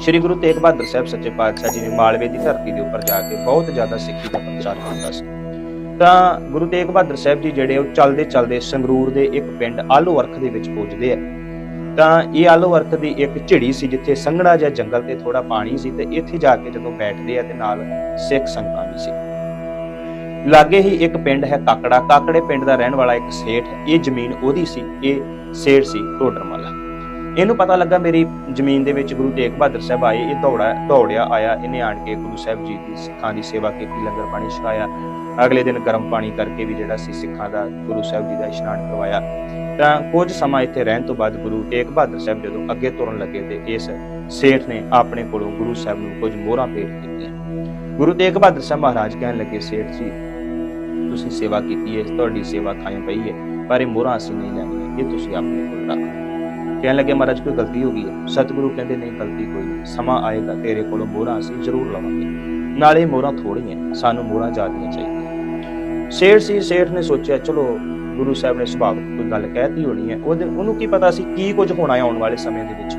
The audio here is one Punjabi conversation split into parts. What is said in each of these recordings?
ਸ੍ਰੀ ਗੁਰੂ ਤੇਗ ਬਹਾਦਰ ਸਾਹਿਬ ਸੱਚੇ ਪਾਤਸ਼ਾਹ ਜੀ ਨੇ ਮਾਲਵੇ ਦੀ ਧਰਤੀ ਦੇ ਉੱਪਰ ਜਾ ਕੇ ਬਹੁਤ ਜ਼ਿਆਦਾ ਸਿੱਖੀ ਦਾ ਪ੍ਰਚਾਰ ਕੀਤਾ ਸੀ। ਤਾਂ ਗੁਰੂ ਤੇਗ ਬਹਾਦਰ ਸਾਹਿਬ ਜੀ ਜਿਹੜੇ ਉਹ ਚੱਲਦੇ ਚੱਲਦੇ ਸੰਗਰੂਰ ਦੇ ਇੱਕ ਪਿੰਡ ਆਲੋ ਦੇ ਵਿੱਚ ਪਹੁੰਚਦੇ ਆ। ਤਾਂ ਇਹ ਆਲੋ ਦੀ ਇੱਕ ਝਿੜੀ ਸੀ ਜਿੱਥੇ ਸੰਘਣਾ ਜਿਹਾ ਜੰਗਲ ਤੇ ਥੋੜਾ ਪਾਣੀ ਸੀ ਤੇ ਇੱਥੇ ਜਾ ਕੇ ਜਦੋਂ ਬੈਠਦੇ ਆ ਤੇ ਨਾਲ ਸਿੱਖ ਸੰਗਤਾਂ ਵੀ ਸੀ। ਲਾਗੇ ਹੀ ਇੱਕ ਪਿੰਡ ਹੈ ਕਾਕੜਾ। ਕਾਕੜੇ ਪਿੰਡ ਦਾ ਰਹਿਣ ਵਾਲਾ ਇੱਕ ਸੇਠ, ਇਹ ਜ਼ਮੀਨ ਉਹਦੀ ਸੀ, ਇਹ ਸੇਠ ਸੀ ਟੋਡਰਮਲ ਇਹਨੂੰ ਪਤਾ ਲੱਗਾ ਮੇਰੀ ਜ਼ਮੀਨ ਦੇ ਵਿੱਚ ਗੁਰੂ ਤੇਗ ਬਹਾਦਰ ਸਾਹਿਬ ਆਏ, ਇਹ ਦੌੜਾ, ਦੌੜਿਆ ਆਇਆ, ਇਹਨੇ ਆਣ ਕੇ ਗੁਰੂ ਸਾਹਿਬ ਜੀ ਦੀ ਸਿੱਖਾਂ ਦੀ ਸੇਵਾ ਕੀਤੀ, ਲੰਗਰ ਪਾਣੀ ਛਕਾਇਆ। ਅਗਲੇ ਦਿਨ ਗਰਮ ਪਾਣੀ ਕਰਕੇ ਵੀ ਜਿਹੜਾ ਸੀ ਸਿੱਖਾਂ ਦਾ ਗੁਰੂ ਸਾਹਿਬ ਜੀ ਦਾ ਇਸ਼ਨਾਨ ਕਰਵਾਇਆ। ਤਾਂ ਕੁਝ ਸਮਾਂ ਇੱਥੇ ਰਹਿਣ ਤੋਂ ਬਾਅਦ ਗੁਰੂ ਤੇਗ ਬਹਾਦਰ ਸਾਹਿਬ ਜਦੋਂ ਅੱਗੇ ਤੁਰਨ ਲੱਗੇ ਤੇ ਇਸ ਸੇਠ ਨੇ ਆਪਣੇ ਕੋਲੋਂ ਗੁਰੂ ਸਾਹਿਬ ਨੂੰ ਕੁਝ ਮੋਹਰਾਂ ਭੇਟ ਕੀਤੀਆਂ ਗੁਰੂ ਤੇਗ ਬਹਾਦਰ ਸਾਹਿਬ ਮਹਾਰਾਜ ਕਹਿਣ ਲੱਗੇ, ਸੇਠ ਜੀ, ਤੁਸੀਂ ਸੇਵਾ ਕੀਤੀ ਹੈ, ਤੁਹਾਡੀ ਸੇਵਾ ਥਾਂ ਪਈ ਹੈ, ਪਰ ਇਹ ਮੋਹਰਾਂ ਅਸੀਂ ਨਹੀਂ ਲੈਣੀਆਂ, ਇਹ ਤੁਸੀਂ ਆਪਣੇ ਕੋਲ ਰੱਖ ਕਹਿਣ ਲੱਗੇ, ਮਹਾਰਾਜ, ਕੋਈ ਗਲਤੀ ਹੋ ਗਈ ਹੈ? ਸਤਿਗੁਰੂ ਕਹਿੰਦੇ, ਨਹੀਂ, ਗਲਤੀ ਕੋਈ ਨਹੀਂ। ਸਮਾਂ ਆਏਗਾ, ਤੇਰੇ ਕੋਲੋਂ ਮੋਹਰਾਂ ਅਸੀਂ ਜ਼ਰੂਰ ਲਵਾਂਗੇ। ਨਾਲੇ ਮੋਹਰਾਂ ਥੋੜੀਆਂ ਸਾਨੂੰ ਮੋਹਰਾਂ ਜ਼ਿਆਦੀਆਂ ਚਾਹੀਦੀਆਂ ਸੇਠ ਸੀ, ਸੇਠ ਨੇ ਸੋਚਿਆ, ਚਲੋ, ਗੁਰੂ ਸਾਹਿਬ ਨੇ ਸੁਭਾਵਿਕ ਕੋਈ ਗੱਲ ਕਹਿਤੀ ਹੋਣੀ ਹੈ। ਉਹਦੇ, ਉਹਨੂੰ ਕੀ ਪਤਾ ਸੀ ਕੀ ਕੁਝ ਹੋਣਾ ਹੈ ਆਉਣ ਵਾਲੇ ਸਮੇਂ ਦੇ ਵਿੱਚ।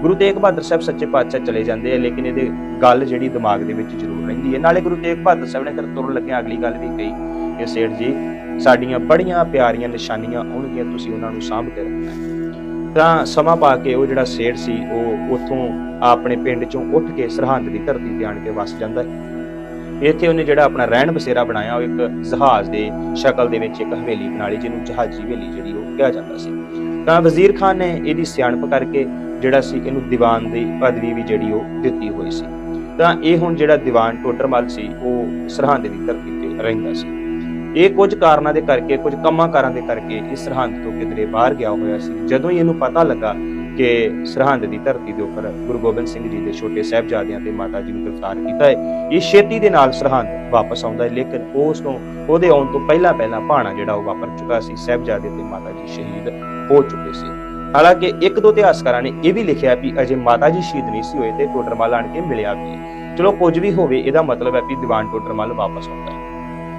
ਗੁਰੂ ਤੇਗ ਬਹਾਦਰ ਸਾਹਿਬ ਸੱਚੇ ਪਾਤਸ਼ਾਹ ਚਲੇ ਜਾਂਦੇ ਆ, ਲੇਕਿਨ ਇਹਦੇ ਗੱਲ ਜਿਹੜੀ ਦਿਮਾਗ ਦੇ ਵਿੱਚ ਜ਼ਰੂਰ ਰਹਿੰਦੀ ਹੈ। ਨਾਲੇ ਗੁਰੂ ਤੇਗ ਬਹਾਦਰ ਸਾਹਿਬ ਨੇ ਫਿਰ ਤੁਰਨ ਲੱਗਿਆ ਅਗਲੀ ਗੱਲ ਵੀ ਕਹੀ ਕਿ ਸੇਠ ਜੀ, ਸਾਡੀਆਂ ਬੜੀਆਂ ਪਿਆਰੀਆਂ ਨਿਸ਼ਾਨੀਆਂ ਆਉਣਗੀਆਂ, ਤੁਸੀਂ ਉਹਨਾਂ ਨੂੰ ਸਾਂਭ ਕੇ ਰੱਖਣਾ ਤਾਂ ਸਮਾਂ ਪਾ ਕੇ ਉਹ ਜਿਹੜਾ ਸੇਠ ਸੀ, ਉਹ ਉੱਥੋਂ ਆਪਣੇ ਪਿੰਡ ਚੋਂ ਉੱਠ ਕੇ ਸਰਹੰਦ ਦੀ ਧਰਤੀ ਤੇ ਆਣ ਕੇ ਵਸ ਜਾਂਦਾ ਹੈ। ਇੱਥੇ ਉਹਨੇ ਜਿਹੜਾ ਆਪਣਾ ਰਹਿਣ ਬਸੇਰਾ ਬਣਾਇਆ, ਉਹ ਇੱਕ ਜਹਾਜ਼ ਦੇ ਸ਼ਕਲ ਦੇ ਵਿੱਚ ਇੱਕ ਹਵੇਲੀ ਬਣਾ ਲਈ, ਜਿਹਨੂੰ ਜਹਾਜ਼ੀ ਹਵੇਲੀ ਜਿਹੜੀ ਉਹ ਕਿਹਾ ਜਾਂਦਾ ਸੀ। ਤਾਂ ਵਜ਼ੀਰ ਖਾਨ ਨੇ ਇਹਦੀ ਸਿਆਣਪ ਕਰਕੇ ਜਿਹੜਾ ਸੀ, ਇਹਨੂੰ ਦੀਵਾਨ ਦੀ ਪਦਵੀ ਵੀ ਜਿਹੜੀ ਉਹ ਦਿੱਤੀ ਹੋਈ ਸੀ। ਤਾਂ ਇਹ ਹੁਣ ਜਿਹੜਾ ਦੀਵਾਨ ਟੋਡਰਮਲ ਸੀ, ਉਹ ਸਰਹੰਦ ਦੀ ਧਰਤੀ ਤੇ ਰਹਿੰਦਾ ਸੀ। ਇਹ ਕੁਝ ਕਾਰਨਾਂ ਦੇ ਕਰਕੇ, ਕੁਝ ਕੰਮਾਂ ਕਾਰਾਂ ਦੇ ਕਰਕੇ ਇਸ ਸਰਹੰਦ ਤੋਂ ਕਿਧਰੇ ਬਾਹਰ ਗਿਆ ਹੋਇਆ ਸੀ। ਜਦੋਂ ਹੀ ਇਹਨੂੰ ਪਤਾ ਲੱਗਾ ਕਿ ਸਰਹੰਦ ਦੀ ਧਰਤੀ ਦੇ ਉੱਪਰ ਗੁਰੂ ਗੋਬਿੰਦ ਸਿੰਘ ਜੀ ਦੇ ਛੋਟੇ ਸਾਹਿਬਜ਼ਾਦਿਆਂ ਤੇ ਮਾਤਾ ਜੀ ਨੂੰ ਗ੍ਰਿਫਤਾਰ ਕੀਤਾ ਹੈ, ਇਹ ਛੇਤੀ ਦੇ ਨਾਲ ਸਰਹੰਦ ਵਾਪਸ ਆਉਂਦਾ ਹੈ, ਲੇਕਿਨ ਉਸ ਤੋਂ, ਉਹਦੇ ਆਉਣ ਤੋਂ ਪਹਿਲਾਂ ਪਹਿਲਾਂ ਭਾਣਾ ਜਿਹੜਾ ਉਹ ਵਾਪਰ ਚੁੱਕਾ ਸੀ, ਸਾਹਿਬਜ਼ਾਦੇ ਤੇ ਮਾਤਾ ਜੀ ਸ਼ਹੀਦ ਹੋ ਚੁੱਕੇ ਸੀ। ਹਾਲਾਂਕਿ ਇੱਕ ਦੋ ਇਤਿਹਾਸਕਾਰਾਂ ਨੇ ਇਹ ਵੀ ਲਿਖਿਆ ਵੀ ਅਜੇ ਮਾਤਾ ਜੀ ਸ਼ਹੀਦ ਨਹੀਂ ਸੀ ਹੋਏ ਤੇ ਟੋਡਰਮਲ ਆਣ ਕੇ ਮਿਲਿਆ ਵੀ ਚਲੋ ਕੁਝ ਵੀ ਹੋਵੇ, ਇਹਦਾ ਮਤਲਬ ਹੈ ਵੀ ਦੀਵਾਨ ਟੋਡਰਮਲ ਵਾਪਸ ਆਉਂਦਾ ਹੈ।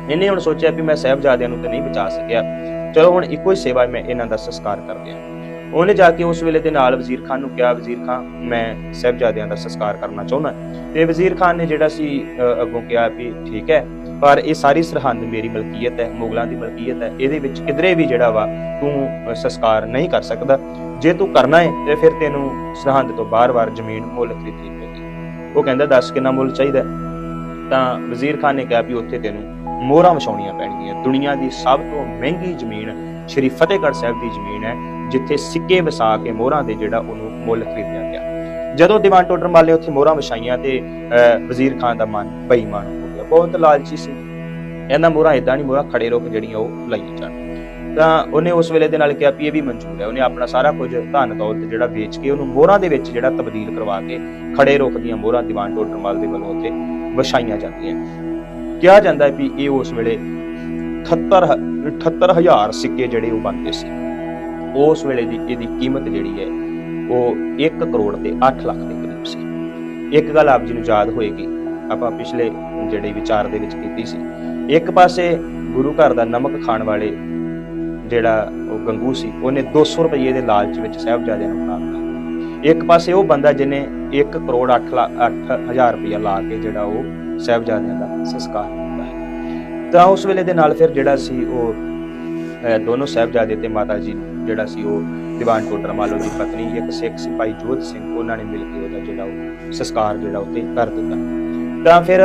ਇਹਨੇ ਹੁਣ ਸੋਚਿਆ ਵੀ ਮੈਂ ਸਾਹਿਬਜ਼ਾਦਿਆਂ ਨੂੰ ਤਾਂ ਨਹੀਂ ਬਚਾ ਸਕਿਆ। ਚਲੋ ਹੁਣ ਇੱਕੋ ਹੀ ਸੇਵਾ ਮੈਂ ਇਹਨਾਂ ਦਾ ਸੰਸਕਾਰ ਕਰ ਦਿਆਂ ਉਹਨੇ ਜਾ ਕੇ ਉਸ ਵੇਲੇ ਦੇ ਨਾਲ ਵਜ਼ੀਰ ਖਾਨ ਨੂੰ ਕਿਹਾ ਵਜ਼ੀਰ ਖਾਨ ਮੈਂ ਸਾਹਿਬਜ਼ਾਦਿਆਂ ਦਾ ਸੰਸਕਾਰ ਕਰਨਾ ਚਾਹੁੰਦਾ ਤੇ ਵਜ਼ੀਰ ਖਾਨ ਨੇ ਜਿਹੜਾ ਸੀ ਅੱਗੋਂ ਕਿਹਾ ਵੀ ਠੀਕ ਹੈ ਪਰ ਇਹ ਸਾਰੀ ਸਰਹੰਦ ਮੇਰੀ ਮਲਕੀਅਤ ਹੈ ਮੁਗਲਾਂ ਦੀ ਮਲਕੀਅਤ ਹੈ ਇਹਦੇ ਵਿੱਚ ਕਿਧਰੇ ਵੀ ਜਿਹੜਾ ਵਾ ਤੂੰ ਅ, ਸੰਸਕਾਰ ਨਹੀਂ ਕਰ ਸਕਦਾ। ਜੇ ਤੂੰ ਕਰਨਾ ਹੈ ਤੇ ਫਿਰ ਤੈਨੂੰ ਸਰਹੰਦ ਤੋਂ ਬਾਰ-ਬਾਰ ਜ਼ਮੀਨ ਮੁੱਲ ਖਰੀਦਣੀ ਪਏਗੀ। ਉਹ ਕਹਿੰਦਾ ਦੱਸ ਕਿੰਨਾ ਮੁੱਲ ਚਾਹੀਦਾ ਤਾਂ ਵਜ਼ੀਰ ਖਾਨ ਨੇ ਕਿਹਾ ਵੀ ਉੱਥੇ ਤੈਨੂੰ ਮੋਹਰਾਂ ਵਿਛਾਉਣੀਆਂ ਪੈਣਗੀਆਂ। ਦੁਨੀਆ ਦੀ ਸਭ ਤੋਂ ਮਹਿੰਗੀ ਜ਼ਮੀਨ ਸ਼੍ਰੀ ਫਤਿਹਗੜ੍ਹ ਸਾਹਿਬ ਦੀ ਜ਼ਮੀਨ ਹੈ ਜਿੱਥੇ ਸਿੱਕੇ ਵਸਾ ਕੇ ਮੋਹਰਾਂ ਦੇ ਜਿਹੜਾ ਉਹਨੂੰ ਮੁੱਲ ਖਰੀਦਿਆ ਗਿਆ। ਜਦੋਂ ਦੀਵਾਨ ਟੋਡਰ ਨੇ ਉੱਥੇ ਮੋਹਰਾਂ ਵਿਛਾਈਆਂ ਤੇ ਅਹ, ਵਜ਼ੀਰ ਖਾਨ ਦਾ ਮਨ ਬੇਈਮਾਨ ਹੋ ਗਿਆ। ਬਹੁਤ ਲਾਲਚੀ ਸੀ। ਇਹਨਾਂ ਮੋਹਰਾਂ ਇਦਾਂ ਨਹੀਂ ਮੋਹਰਾਂ ਖੜੇ ਰੁਕ ਜਿਹੜੀਆਂ ਉਹ ਲਾਈਆਂ ਜਾਣ। ਤਾਂ ਉਹਨੇ ਉਸ ਵੇਲੇ ਦੇ ਨਾਲ ਕਿਹਾ ਵੀ ਇਹ ਵੀ ਮਨਜ਼ੂਰ ਹੈ। ਉਹਨੇ ਆਪਣਾ ਸਾਰਾ ਕੁਝ ਧਨ ਦੌਲਤ ਜਿਹੜਾ ਵੇਚ ਕੇ ਉਹਨੂੰ ਮੋਹਰਾਂ ਦੇ ਵਿੱਚ ਜਿਹੜਾ ਤਬਦੀਲ ਕਰਵਾ ਕੇ ਖੜੇ ਰੁਕ ਦੀਆਂ ਮੋਹਰਾਂ ਦੀਵਾਨ ਟੋਡਰਮਲ ਦੇ ਵੱਲੋਂ ਉੱਥੇ ਵਿਛਾਈਆਂ ਜਾਂਦੀਆਂ। ਕਿਹਾ ਜਾਂਦਾ ਹੈ ਵੀ ਇਹ ਉਸ ਵੇਲੇ 78 78000 ਸਿੱਕੇ ਜਿਹੜੇ ਉਹ ਬਣਦੇ ਸੀ। ਉਸ ਵੇਲੇ ਦੀ ਇਹਦੀ ਕੀਮਤ ਜਿਹੜੀ ਹੈ, ਉਹ 1 ਕਰੋੜ ਤੇ 8 ਲੱਖ ਦੇ ਕਰੀਬ ਸੀ। ਇੱਕ ਗੱਲ ਆਪ ਜੀ ਨੂੰ ਯਾਦ ਹੋਏਗੀ, ਆਪਾਂ ਪਿਛਲੇ ਜਿਹੜੇ ਵਿਚਾਰ ਦੇ ਵਿੱਚ ਕੀਤੀ ਸੀ, ਇੱਕ ਪਾਸੇ ਗੁਰੂ ਘਰ ਦਾ ਨਮਕ ਖਾਣ ਵਾਲੇ ਜਿਹੜਾ ਉਹ ਗੰਗੂ ਸੀ, ਉਹਨੇ 200 ਰੁਪਏ ਦੇ ਲਾਲਚ ਵਿੱਚ ਸਾਹਿਬਜ਼ਾਦਿਆਂ ਨੂੰ ਬਣਾਤਾ ਇੱਕ ਪਾਸੇ ਉਹ ਬੰਦਾ ਜਿਹਨੇ 1 ਕਰੋੜ 8 ਲੱਖ 8000 ਰੁਪਇਆ ਲਾ ਕੇ ਜਿਹੜਾ ਉਹ ਸਾਹਿਬਜ਼ਾਦਿਆਂ ਦਾ ਸੰਸਕਾਰ ਕੀਤਾ ਹੈ। ਤਾਂ ਉਸ ਵੇਲੇ ਦੇ ਨਾਲ ਫਿਰ ਜਿਹੜਾ ਸੀ ਉਹ ਦੋਨੋਂ ਸਾਹਿਬਜ਼ਾਦੇ ਤੇ ਮਾਤਾ ਜੀ ਨੂੰ ਜਿਹੜਾ ਸੀ ਉਹ ਦੀਵਾਨ ਟੋਡਰਮਲ ਦੀ ਪਤਨੀ, ਇੱਕ ਸਿੱਖ ਸਿਪਾਹੀ ਜੋਤ ਸਿੰਘ, ਉਹਨਾਂ ਨੇ ਮਿਲ ਕੇ ਉਹਦਾ ਜਿਹੜਾ ਉਹ ਸੰਸਕਾਰ ਜਿਹੜਾ ਉੱਤੇ ਕਰ ਦਿੱਤਾ। ਤਾਂ ਫਿਰ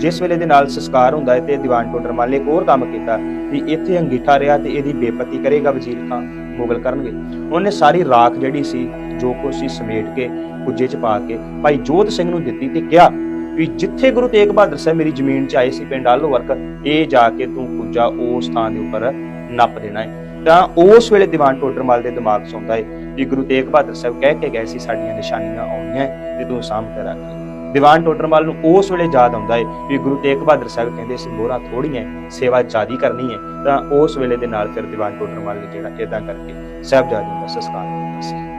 ਜਿਸ ਵੇਲੇ ਦੇ ਨਾਲ ਸੰਸਕਾਰ ਹੁੰਦਾ ਹੈ ਤੇ ਦੀਵਾਨ ਟੋਡਰਮਲ ਨੇ ਇੱਕ ਹੋਰ ਕੰਮ ਕੀਤਾ ਵੀ ਇੱਥੇ ਅੰਗੀਠਾ ਰਿਹਾ ਤੇ ਇਹਦੀ ਬੇਪਤੀ ਕਰੇਗਾ ਵਜ਼ੀਰ ਖਾਨ। ਮੁਗਲ ਕਰਨਗੇ। ਉਹਨੇ ਸਾਰੀ ਰਾਖ ਜਿਹੜੀ ਸੀ, ਜੋ ਕੁਛ ਸੀ ਸਮੇਟ ਕੇ ਕੁੱਜੇ 'ਚ ਪਾ ਕੇ, ਭਾਈ ਜੋਧ ਸਿੰਘ ਨੂੰ ਦਿੱਤੀ ਤੇ ਕਿਹਾ ਵੀ ਜਿੱਥੇ ਗੁਰੂ ਤੇਗ ਬਹਾਦਰ ਸਾਹਿਬ ਮੇਰੀ ਜ਼ਮੀਨ 'ਚ ਆਏ ਸੀ, ਪਿੰਡ ਆਲੋ ਵਰਕ, ਇਹ ਜਾ ਕੇ ਤੂੰ ਕੁੱਜਾ ਉਸ ਥਾਂ ਦੇ ਉੱਪਰ ਨੱਪ ਦੇਣਾ ਹੈ ਤਾਂ ਉਸ ਵੇਲੇ ਦੀਵਾਨ ਟੋਡਰਮਲ ਦੇ ਦਿਮਾਗ 'ਚ ਆਉਂਦਾ ਹੈ ਕਿ ਗੁਰੂ ਤੇਗ ਬਹਾਦਰ ਸਾਹਿਬ ਕਹਿ ਕੇ ਗਏ ਸੀ, ਸਾਡੀਆਂ ਨਿਸ਼ਾਨੀਆਂ ਆਉਣੀਆਂ ਤੇ ਤੂੰ ਸਾਂਭ ਕੇ ਰੱਖ। ਦੀਵਾਨ ਟੋਡਰਮਲ ਨੂੰ ਉਸ ਵੇਲੇ ਯਾਦ ਆਉਂਦਾ ਹੈ ਵੀ ਗੁਰੂ ਤੇਗ ਬਹਾਦਰ ਸਾਹਿਬ ਕਹਿੰਦੇ ਸੀ, ਮੋਹਰਾਂ ਥੋੜੀਆਂ ਸੇਵਾ ਜ਼ਿਆਦੀ ਕਰਨੀ ਹੈ ਤਾਂ ਉਸ ਵੇਲੇ ਦੇ ਨਾਲ ਫਿਰ ਦੀਵਾਨ ਟੋਡਰਮਲ ਨੇ ਜਿਹੜਾ ਇਦਾਂ ਕਰਕੇ ਸਾਹਿਬਜ਼ਾਦਿਆਂ ਦਾ ਸੰਸਕਾਰ ਕੀਤਾ ਸੀ।